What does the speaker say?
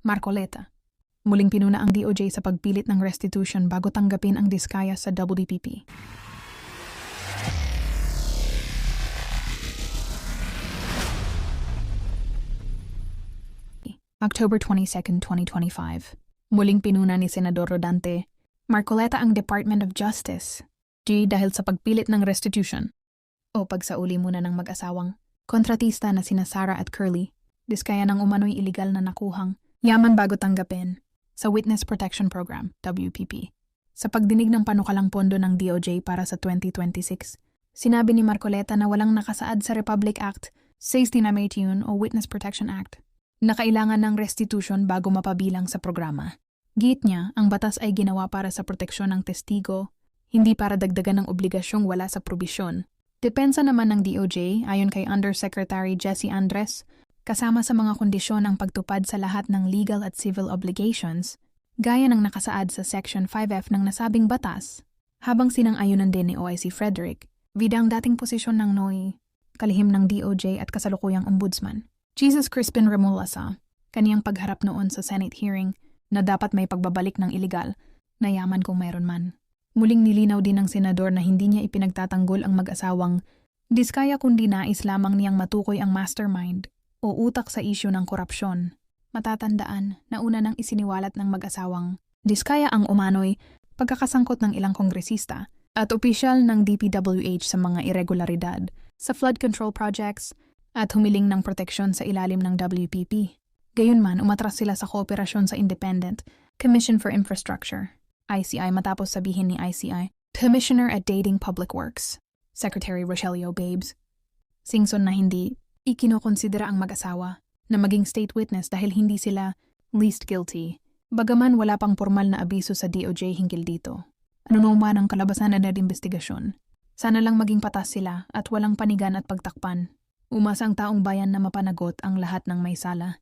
Marcoleta. Muling pinuna ang DOJ sa pagpilit ng restitution bago tanggapin ang diskaya sa WDPP. October 22, 2025. Muling pinuna ni Senador Rodante, Marcoleta ang Department of Justice. G dahil sa pagpilit ng restitution. O pagsauli muna ng mag-asawang kontratista na sina Sarah at Curly, diskaya ng umano'y iligal na nakuhang yaman bago tanggapin sa Witness Protection Program, WPP. Sa pagdinig ng panukalang pondo ng DOJ para sa 2026, sinabi ni Marcoleta na walang nakasaad sa Republic Act, 1698 o Witness Protection Act na kailangan ng restitution bago mapabilang sa programa. Git niya, ang batas ay ginawa para sa proteksyon ng testigo, hindi para dagdagan ng obligasyong wala sa probisyon. Depensa naman ng DOJ, ayon kay Undersecretary Jesse Andres, kasama sa mga kondisyon ang pagtupad sa lahat ng legal at civil obligations, gaya ng nakasaad sa Section 5F ng nasabing batas, habang sinang-ayunan din ni OIC Frederick, bidang dating posisyon ng NOI, kalihim ng DOJ at kasalukuyang ombudsman. Jesus Crispin Remulasa, kaniyang pagharap noon sa Senate hearing na dapat may pagbabalik ng iligal na yaman kung mayroon man. Muling nilinaw din ng senador na hindi niya ipinagtatanggol ang mag-asawang diskaya kundi nais lamang niyang matukoy ang mastermind o utak sa isyu ng korupsyon. Matatandaan na una nang isiniwalat ng mag-asawang diskaya ang umano'y pagkakasangkot ng ilang kongresista at opisyal ng DPWH sa mga irregularidad sa flood control projects at humiling ng proteksyon sa ilalim ng WPP. Gayunman, umatras sila sa kooperasyon sa Independent Commission for Infrastructure, ICI matapos sabihin ni ICI, Commissioner at Dating Public Works, Secretary Rogelio Babes. Singson na hindi ikinokonsidera ang mag-asawa na maging state witness dahil hindi sila least guilty, bagaman wala pang formal na abiso sa DOJ hinggil dito. Ano naman ang kalabasan na investigasyon? Sana lang maging patas sila at walang panigan at pagtakpan Umasa ang taong bayan na mapanagot ang lahat ng may sala